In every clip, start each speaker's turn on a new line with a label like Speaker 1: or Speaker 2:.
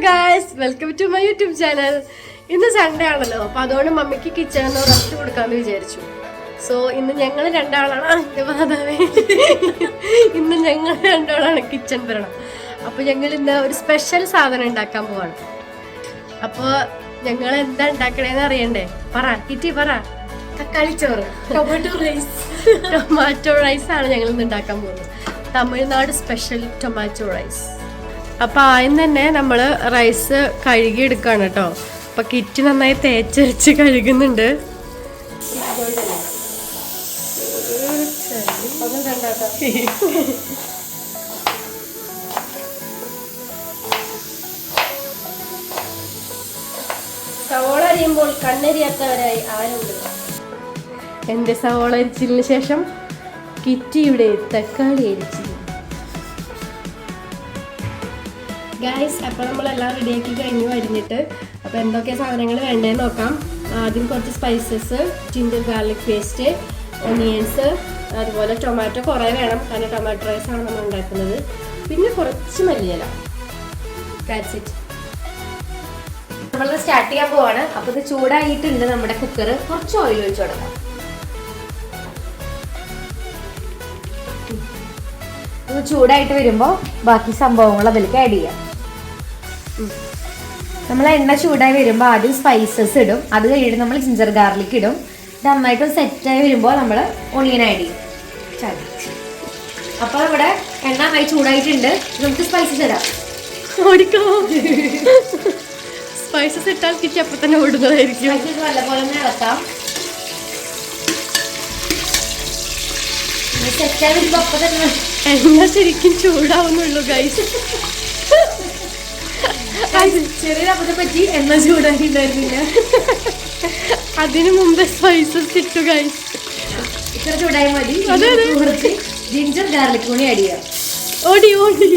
Speaker 1: Guys welcome to my YouTube channel ഇന്ന് Sunday ആണല്ലോ അപ്പൊ അതുകൊണ്ട് മമ്മിക്ക് കിച്ചണിൽ നിന്ന് റെസ്റ്റ് കൊടുക്കാമെന്ന് വിചാരിച്ചു. സോ ഇന്ന് ഞങ്ങൾ രണ്ടാളാണ് എന്റെ മാതാവേ. ഇന്ന് ഞങ്ങൾ രണ്ടാളാണ് കിച്ചൺ വരണം. അപ്പൊ ഞങ്ങൾ ഇന്ന് ഒരു സ്പെഷ്യൽ സാധനം ഉണ്ടാക്കാൻ പോവാണ്. അപ്പൊ ഞങ്ങൾ എന്താ ഉണ്ടാക്കണേന്ന് അറിയണ്ടേ? പറ കിറ്റി പറ.
Speaker 2: തക്കാളി ചോറ്. ടൊമാറ്റോ റൈസ്
Speaker 1: ടൊമാറ്റോ റൈസ് ആണ് ഞങ്ങൾ ഇന്ന് ഉണ്ടാക്കാൻ പോകുന്നത്. തമിഴ്നാട് സ്പെഷ്യൽ ടൊമാറ്റോ റൈസ് അപ്പൊ ആദ്യം തന്നെ നമ്മൾ റൈസ് കഴുകി എടുക്കാണ് കേട്ടോ. അപ്പൊ കിറ്റ് നന്നായി തേച്ചരച്ച് കഴുകുന്നുണ്ട്. സവോള അരിയുമ്പോൾ കണ്ണരിയാത്തവരായി ആരുണ്ട്? എന്റെ സവോള അരിച്ചതിന് ശേഷം കിറ്റിയുടെ തക്കാളി അരിച്ചത് ഗായ്സ് അപ്പോൾ നമ്മളെല്ലാം റെഡിയാക്കി കഴിഞ്ഞു അരിഞ്ഞിട്ട് അപ്പോൾ എന്തൊക്കെ സാധനങ്ങൾ വേണ്ടതെന്ന് നോക്കാം. ആദ്യം കുറച്ച് spices ginger garlic paste onions അതുപോലെ ടൊമാറ്റോ കുറേ വേണം. കാരണം ടൊമാറ്റോ റൈസ് ആണ് നമ്മൾ ഉണ്ടാക്കുന്നത്. പിന്നെ കുറച്ച് മല്ലിയില. It.
Speaker 2: നമ്മൾ സ്റ്റാർട്ട് ചെയ്യാൻ പോവാണ്. അപ്പോൾ ഇത് ചൂടായിട്ടുണ്ട് നമ്മുടെ കുക്കർ കുറച്ച് ഓയിൽ ഒഴിച്ചു കൊടുക്കാം. ചൂടായിട്ട് വരുമ്പോൾ ബാക്കി സംഭവങ്ങൾ അതിലേക്ക് ആഡ് ചെയ്യാം. നമ്മൾ എണ്ണ ചൂടായി വരുമ്പോൾ ആദ്യം സ്പൈസസ് ഇടും. അത് കഴിഞ്ഞിട്ട് നമ്മൾ ജിഞ്ചർ ഗാർലിക് ഇടും. ഇത് നന്നായിട്ട് സെറ്റായി വരുമ്പോൾ നമ്മൾ ഒണിയൻ ആഡ് ചെയ്യും. അപ്പോൾ ഇവിടെ എണ്ണ നന്നായി ചൂടായിട്ടുണ്ട്. നമുക്ക് സ്പൈസസ് ഇടാം.
Speaker 1: ഓടിക്കോ. സ്പൈസസ് ഇട്ടാൽ കിട്ടി അപ്പം തന്നെ ഓടുന്നതായിരിക്കും.
Speaker 2: നല്ലപോലെ തന്നെ ഇളക്കാം.
Speaker 1: എണ്ണ ശരിക്കും ചൂടാവുന്നുള്ളൂ ഗൈസ്
Speaker 2: ചെറിയൊരു അബദ്ധം പറ്റി. എണ്ണ ചൂടാക്കി ഉണ്ടായിരുന്നില്ല.
Speaker 1: അതിനു മുമ്പ് സ്പൈസസ് ഇട്ടു ഗൈസ്
Speaker 2: ഇത്ര ചൂടായ മതി.
Speaker 1: അതെ, അതെ.
Speaker 2: കുറച്ച് ജിഞ്ചർ ഗാർലിക് കൂടി ആഡ് ചെയ്യാം.
Speaker 1: ഓടി ഓടി.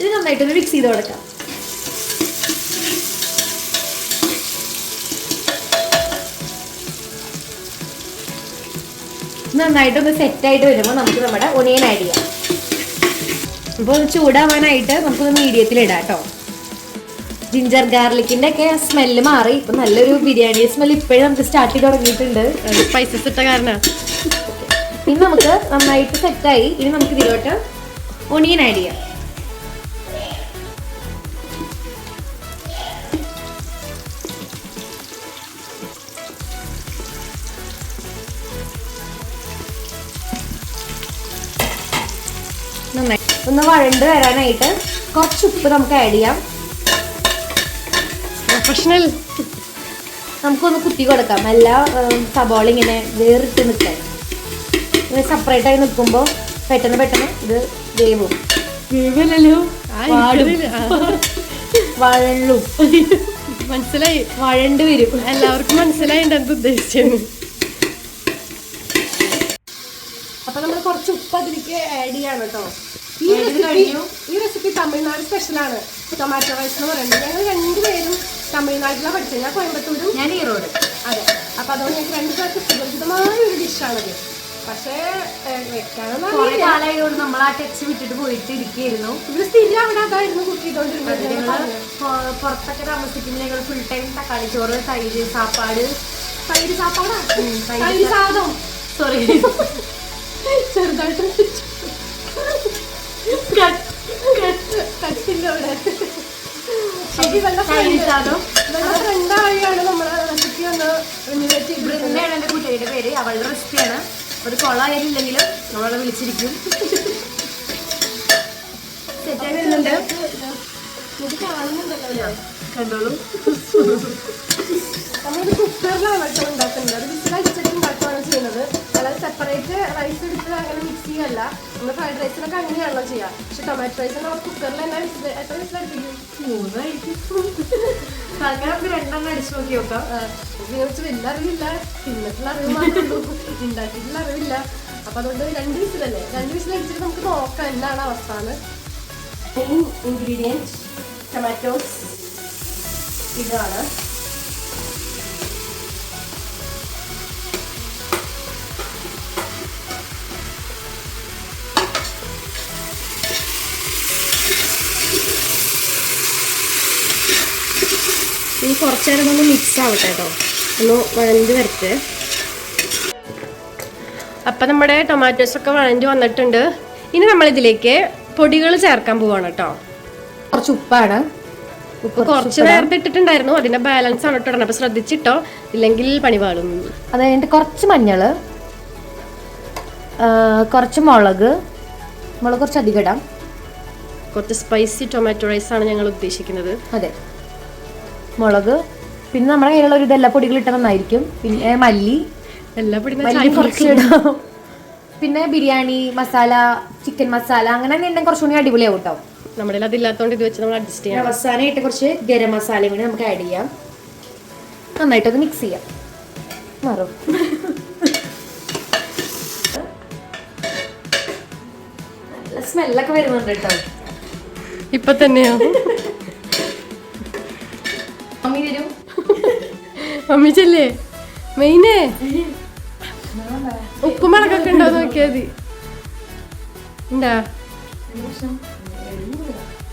Speaker 2: ഇത് നന്നായിട്ടൊന്ന് മിക്സ് ചെയ്ത് കൊടുക്കാം. നന്നായിട്ടൊന്ന് സെറ്റായിട്ട് വരുമ്പോൾ നമുക്ക് നമ്മുടെ ഒനിയൻ ആഡ് ചെയ്യാം. അപ്പോൾ ഒന്ന് ചൂടാവാനായിട്ട് നമുക്കൊന്ന് മീഡിയത്തിൽ ഇടാം കേട്ടോ. ജിഞ്ചർ ഗാർലിക്കിന്റെ ഒക്കെ സ്മെല്ല് മാറി. ഇപ്പൊ നല്ലൊരു ബിരിയാണി സ്മെൽ ഇപ്പോഴും നമുക്ക് സ്റ്റാർട്ട് ചെയ്ത് തുടങ്ങിയിട്ടുണ്ട്.
Speaker 1: സ്പൈസസ് ഇട്ട കാരണം.
Speaker 2: ഇനി നമുക്ക് നന്നായിട്ട് സെറ്റായി ഇനി നമുക്ക് ഇതിലോട്ട് ഒണിയൻ ആഡ് ചെയ്യാം. ഒന്ന് വഴണ്ട് വരാനായിട്ട് കുറച്ച് ഉപ്പ് നമുക്ക് ആഡ് ചെയ്യാം.
Speaker 1: പ്രൊഫഷണൽ
Speaker 2: നമുക്കൊന്ന് കുത്തി കൊടുക്കാം. എല്ലാ സബോള ഇങ്ങനെ വേറിട്ട് നിൽക്കാൻ. ഇങ്ങനെ സെപ്പറേറ്റ് ആയി നിൽക്കുമ്പോൾ പെട്ടെന്ന് പെട്ടെന്ന് ഇത് വേവും.
Speaker 1: വേവല്ലോ
Speaker 2: വാടും.
Speaker 1: മനസ്സിലായി.
Speaker 2: വഴണ്ട് വരും.
Speaker 1: എല്ലാവർക്കും മനസ്സിലായി എന്ത് ഉദ്ദേശിച്ചത് അപ്പൊ നമ്മൾ കുറച്ച് ഉപ്പ് അതിലേക്ക് ആഡ് ചെയ്യാണ് കേട്ടോ. ഈ റെസിപ്പി. ഈ റെസിപ്പി തമിഴ്നാട് സ്പെഷ്യലാണ് ടൊമാറ്റോ റൈസ് എന്ന് പറയുന്നത്. ഞങ്ങൾ രണ്ടുപേരും തമിഴ്നാട്ടിലാണ് പഠിച്ചത്. ഞാൻ കോയമ്പത്തൂരും.
Speaker 2: ഞാൻ ഈറോഡ്
Speaker 1: അതെ. അപ്പൊ അതുകൊണ്ട് ഞങ്ങൾക്ക് രണ്ടു പേർക്ക് സുപരിചിതമായ ഒരു ഡിഷാണത് പക്ഷേ
Speaker 2: കാലമായതുകൊണ്ട് നമ്മൾ ആ ടച്ച് വിട്ടിട്ട് പോയിട്ട് ഇരിക്കുകയായിരുന്നു
Speaker 1: ഇവിടെ സ്ഥിരം അവിടെ അതായിരുന്നു കുക്ക് ചെയ്തോണ്ടിരുന്നത്.
Speaker 2: പുറത്തൊക്കെ താമസിക്കുമ്പോൾ ഞങ്ങൾ ഫുൾ ടൈം തക്കാളി ചോറ് തൈര് സാപ്പാട്?
Speaker 1: തൈര് സാപ്പാടാ?
Speaker 2: തൈര്
Speaker 1: സാധം.
Speaker 2: സോറി
Speaker 1: ചെറുതായിട്ട് കട്ടില്ല അവിടെ ശരി വെള്ള ഫ്രണ്ടായാണ് നമ്മളെ റെസിപ്പി ഒന്ന്
Speaker 2: ബൃന്ദയാണ് എന്റെ കുട്ടിയുടെ പേര്. അവളുടെ റെസിപ്പിയാണ് ഒരു കൊള്ളായാലില്ലെങ്കിലും നമ്മളെ വിളിച്ചിരിക്കും. സെറ്റായി വരുന്നുണ്ട് കണ്ടോളൂ.
Speaker 1: നമ്മളൊരു കുക്കറിലാണ് കേട്ടോ ഉണ്ടാക്കുന്നത്. അത് വിസിലടിച്ചിട്ട് ഉണ്ടാക്കുകയാണ് ചെയ്യുന്നത്. അല്ലാതെ സെപ്പറേറ്റ് റൈസ് എടുത്ത് അങ്ങനെ മിക്സ് ചെയ്യല്ല. നമ്മൾ ഫ്രൈഡ് റൈസിനൊക്കെ അങ്ങനെയാണല്ലോ ചെയ്യുക പക്ഷെ ടൊമാറ്റോ റൈസ് നമ്മൾ കുക്കറിൽ തന്നെ എത്ര വിസിലടിപ്പിക്കും
Speaker 2: അങ്ങനെ നമുക്ക് രണ്ടെണ്ണം അടിച്ചു നോക്കി നോക്കാം
Speaker 1: ഇതിനെക്കുറിച്ച് വലിയ അറിവില്ല. തിന്നിട്ടുള്ള അറിവ് മാത്രമേ ഉണ്ടാക്കിയിട്ടുള്ള അറിവില്ല. അപ്പൊ അതുകൊണ്ട് രണ്ട് വിസിലല്ലേ രണ്ട് വിസിൽ അടിച്ചിട്ട് നമുക്ക് നോക്കാം എന്താണ് അവസ്ഥ മെയിൻ ഇൻഗ്രീഡിയന്റ് ടൊമാറ്റോസ് ഇതാണ്. കുറച്ച് നേരം ഒന്ന് മിക്സ് ആവട്ടെ കേട്ടോ ഒന്ന് വഴഞ്ഞ് വരട്ടെ. അപ്പം നമ്മുടെ ടൊമാറ്റോസ് ഒക്കെ വഴഞ്ഞ് വന്നിട്ടുണ്ട്. ഇനി നമ്മളിതിലേക്ക് പൊടികൾ ചേർക്കാൻ പോവാണ് കേട്ടോ
Speaker 2: കുറച്ച് ഉപ്പാണ്. ഉപ്പ്
Speaker 1: കുറച്ച് നേരത്തെ ഇട്ടിട്ടുണ്ടായിരുന്നു അതിന്റെ ബാലൻസ് ആണ് ഇട്ടോ അപ്പൊ ശ്രദ്ധിച്ചിട്ടോ? ഇല്ലെങ്കിൽ പണി പാടും
Speaker 2: അത് കഴിഞ്ഞിട്ട് കുറച്ച് മഞ്ഞൾ കുറച്ച് മുളക് മുളക് കുറച്ച് അധികം ഇടാം.
Speaker 1: കുറച്ച് സ്പൈസി ടൊമാറ്റോ റൈസ് ആണ് ഞങ്ങൾ ഉദ്ദേശിക്കുന്നത്.
Speaker 2: അതെ. മുളക്. പിന്നെ നമ്മുടെ കയ്യിലുള്ള ഒരു ഇതെല്ലാ പൊടികൾ ഇട്ട നന്നായിരിക്കും പിന്നെ മല്ലി.
Speaker 1: എല്ലാ
Speaker 2: മല്ലി ഇടാം. പിന്നെ ബിരിയാണി മസാല ചിക്കൻ മസാല അങ്ങനെ ഉണ്ടെങ്കിൽ കുറച്ചുകൂടി അടിപൊളിയാവും കേട്ടോ
Speaker 1: നമ്മുടെ അതില്ലാത്തതുകൊണ്ട് ഇത് വെച്ച് നമ്മൾ അഡ്ജസ്റ്റ് ചെയ്യാം
Speaker 2: അവസാനമായിട്ട് കുറച്ച് ഗരം മസാലയും കൂടി നമുക്ക് ആഡ് ചെയ്യാം. നന്നായിട്ട് അത് മിക്സ് ചെയ്യാം. മാറും? നല്ല സ്മെല്ലൊക്കെ വരുന്നുണ്ട് കേട്ടോ
Speaker 1: ഇപ്പൊ തന്നെയോ?
Speaker 2: മമ്മി വരും.
Speaker 1: മമ്മി ചെല്ലേ മെയിനേ. ഉപ്പും മുളകൊക്കെ ഉണ്ടോ നോക്കിയാ മതി. ഉണ്ടാ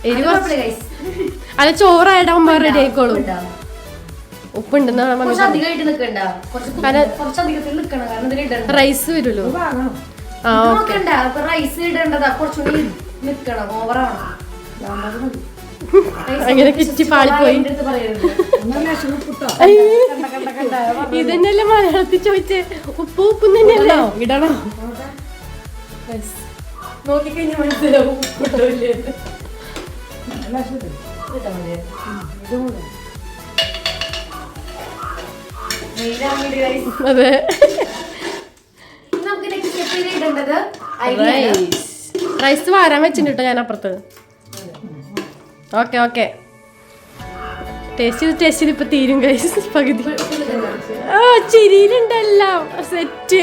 Speaker 1: എരിവ് അല്ല അമ്മ റെഡി ആയിക്കോളും. ഉപ്പുണ്ടെന്നാണ്
Speaker 2: ഇടണ്ട.
Speaker 1: റൈസ് വരുമല്ലോ. ആ ഓക്കെ
Speaker 2: റൈസ് ഇടേണ്ടതാ കുറച്ചുകൂടി നിൽക്കണം ഓവറാണ്
Speaker 1: അങ്ങനെ കിറ്റി പാളിപ്പോയി. ഇതന്നെയല്ലേ മലയാളത്തിൽ ചോദിച്ചേ? ഉപ്പ് ഉപ്പ് തന്നെയല്ലോ? ഇടണോ?
Speaker 2: നോക്കിക്കഴിഞ്ഞാൽ മനസ്സിലാവും
Speaker 1: അതെ. റൈസ് വാരാൻ വെച്ചിട്ടുണ്ട് ഞാൻ അപ്പുറത്ത്. ഓക്കെ ഓക്കെ ടേസ്റ്റ് ചെയ്ത് ടേസ്റ്റ് തീരും കഴിച്ച് പകുതി. ആ ചിരിയിലുണ്ടെല്ലാം. സെറ്റ്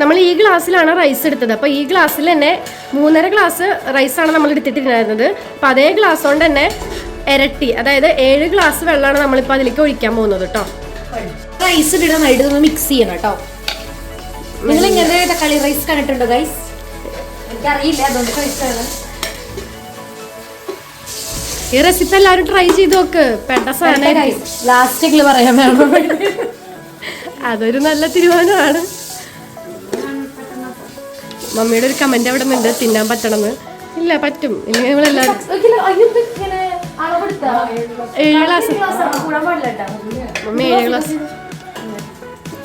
Speaker 1: നമ്മൾ ഈ ഗ്ലാസ്സിലാണ് റൈസ് എടുത്തത്. അപ്പോൾ ഈ ഗ്ലാസ്സിൽ തന്നെ മൂന്നര ഗ്ലാസ് റൈസാണ് നമ്മൾ എടുത്തിട്ടുണ്ടായിരുന്നത് അപ്പം അതേ ഗ്ലാസ് കൊണ്ട് തന്നെ ഇരട്ടി അതായത് ഏഴ് ഗ്ലാസ് വെള്ളമാണ് നമ്മളിപ്പോൾ അതിലേക്ക് ഒഴിക്കാൻ പോകുന്നത് കേട്ടോ
Speaker 2: റൈസ് ഇടാനായിട്ട് നമ്മൾ മിക്സ് ചെയ്യണം കേട്ടോ നിങ്ങൾ ഇങ്ങനെ തക്കാളി റൈസ് കണ്ടിട്ടുണ്ടോ ഗൈസ് എനിക്കറിയില്ല അതുകൊണ്ട് ചോദിച്ചാണ്
Speaker 1: ഈ റെസിപ്പി എല്ലാവരും ട്രൈ ചെയ്ത് നോക്ക്. പെട്ട സാധനം
Speaker 2: ലാസ്റ്റിൽ പറയാൻ വേണം.
Speaker 1: അതൊരു നല്ല തീരുമാനമാണ്. മമ്മിയുടെ ഒരു കമന്റ് അവിടെ ഉണ്ട് തിന്നാൻ പറ്റണമെന്ന്. ഇല്ല പറ്റും. ഇനി നല്ല എല്ലാവരും ഏഴ് ഗ്ലാസ് മമ്മി ഏഴ് ഗ്ലാസ്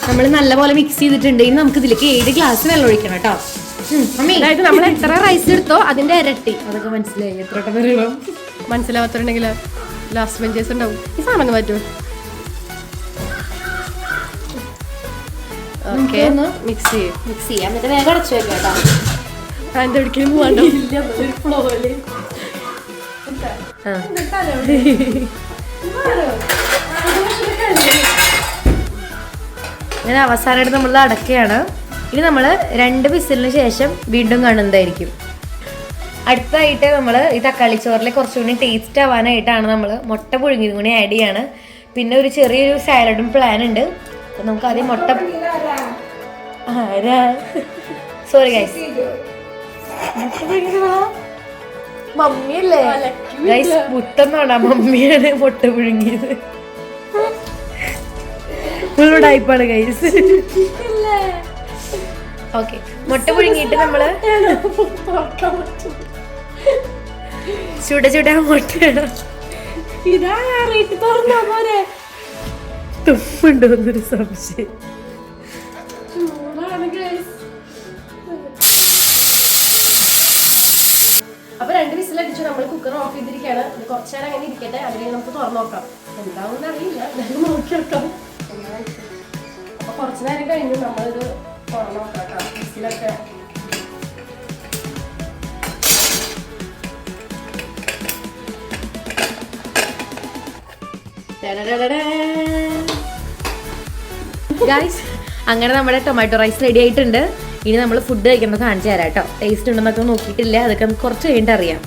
Speaker 2: നമ്മൾ നല്ലപോലെ മിക്സ് ചെയ്തിട്ടുണ്ട്. ഇനി നമുക്ക് ഇതിലേക്ക് ഏഴ് ഗ്ലാസ് വെള്ളം ഒഴിക്കണം കേട്ടോ.
Speaker 1: അതായത് നമ്മൾ എത്ര റൈസ് എടുത്തോ അതിന്റെ ഇരട്ടി.
Speaker 2: അതൊക്കെ മനസ്സിലായി. എത്ര വട്ടം വരണം
Speaker 1: മനസ്സിലാവാത്തുണ്ടെങ്കിൽ ലാസ്റ്റ് ബെഞ്ചേഴ്സ് ഉണ്ടാവും ഈ സാധനം പറ്റുമോ ഓക്കെ
Speaker 2: ഒന്ന്
Speaker 1: മിക്സ് ചെയ്യും.
Speaker 2: മിക്സ് ചെയ്യാം. എന്നിട്ട് വേഗം അടച്ചു വെക്കാം കേട്ടോ.
Speaker 1: അതിന്റെ ഒരിക്കലും പോകണ്ടോ
Speaker 2: അങ്ങനെ അവസാനമായിട്ട് നമ്മൾ അടക്കുകയാണ് ഇനി നമ്മൾ രണ്ട് വിസിലിന് ശേഷം വീണ്ടും കാണുന്നതായിരിക്കും. അടുത്തായിട്ട് നമ്മൾ ഈ തക്കാളി ചോറിൽ കുറച്ചുകൂടി ടേസ്റ്റ് ആവാനായിട്ടാണ് നമ്മൾ മുട്ട പുഴുങ്ങിയതും കൂടി ആഡ് ചെയ്യാണ്. പിന്നെ ഒരു ചെറിയൊരു സാലഡും പ്ലാൻ ഉണ്ട്. അപ്പം നമുക്ക് ആദ്യം മുട്ട ആരാ സോറി ഗൈസ് മമ്മിയല്ലേ? ഗൈസ് മുത്തെന്നാണ് മമ്മിയാണ് മുട്ട പുഴുങ്ങിയത്? ഫുൾ ടൈപ്പാണ് ഗൈസ് ഓക്കെ മുട്ട പുഴുങ്ങിയിട്ട് നമ്മൾ ചുട ചുട മുട്ട
Speaker 1: ഇതാ റേറ്റ് തുറന്നോ പോരെ
Speaker 2: തുമ്മുണ്ടോ എന്നൊരു സംശയം.
Speaker 1: അപ്പൊ രണ്ട് വിസിൽ അടിച്ചു നമ്മൾ കുക്കർ ഓഫ് ചെയ്തിരിക്കുകയാണ്. കുറച്ചു നേരം അങ്ങനെ ഇരിക്കട്ടെ അതിൽ നമുക്ക് തുറന്നു നോക്കാം. എന്താണെന്ന് അറിയില്ല എന്തായാലും നോക്കി നോക്കാം അപ്പൊ കുറച്ചു നേരം കഴിഞ്ഞു നമ്മളിത് തുറന്നു നോക്കാം വിസിലൊക്കെ.
Speaker 2: ഗൈസ് അങ്ങനെ നമ്മുടെ ടൊമാറ്റോ റൈസ് റെഡി ആയിട്ടുണ്ട്. ഇനി നമ്മൾ ഫുഡ് കഴിക്കുന്നത് കാണിച്ചു തരാം കേട്ടോ. ടേസ്റ്റ് ഉണ്ടെന്നൊക്കെ നോക്കിയിട്ടില്ല. അതൊക്കെ നമുക്ക് കുറച്ച് കഴിഞ്ഞിട്ട് അറിയാം.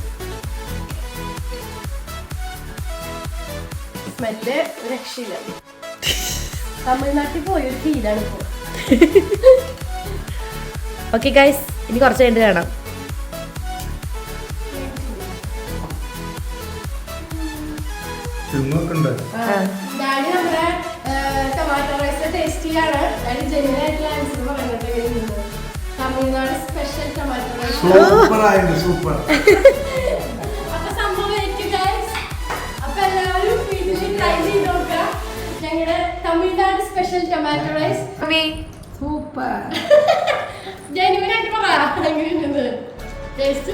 Speaker 1: സ്മെല്ല് രക്ഷയില്ല. തമിഴ്നാട്ടിൽ പോയി ഒരു ഫീലാണ് ഇപ്പോൾ
Speaker 2: ഓക്കെ ഗൈസ് ഇനി കുറച്ച് കഴിഞ്ഞിട്ട് കാണാം.
Speaker 3: തിന്നൊക്കെ ഉണ്ട്
Speaker 1: ഡാഡി നമ്മുടെ ടൊമാറ്റോ റൈസ് ടേസ്റ്റിയാണ് ഡാഡി ജെന്യൂൻ ആയിട്ടുള്ള ആൻസർ പറയുന്നത് Tamil Nadu special tomato rice
Speaker 3: super ആയിരുന്നു സൂപ്പർ
Speaker 1: അപ്പൊ അപ്പൊ എല്ലാവരും വീട്ടിൽ ട്രൈ ചെയ്ത് നോക്കുക. ഞങ്ങളുടെ Tamil Nadu special tomato rice
Speaker 2: super
Speaker 1: പറ ടേസ്റ്റ്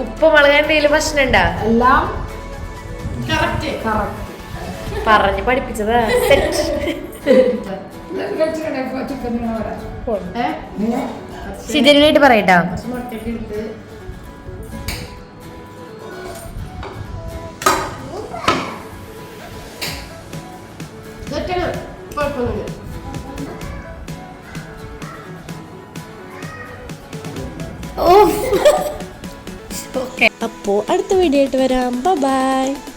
Speaker 2: ഉപ്പ് മുളക് എന്തെങ്കിലും പ്രശ്നം ഉണ്ടാ
Speaker 4: എല്ലാം
Speaker 2: പറഞ്ഞു പഠിപ്പിച്ചതാ. ശിജനായിട്ട് പറയട്ടോ.
Speaker 1: അപ്പോ കുഴപ്പമൊന്നുമില്ല. അപ്പോൾ അടുത്ത വീഡിയോ ആയിട്ട് വരാം. ബൈ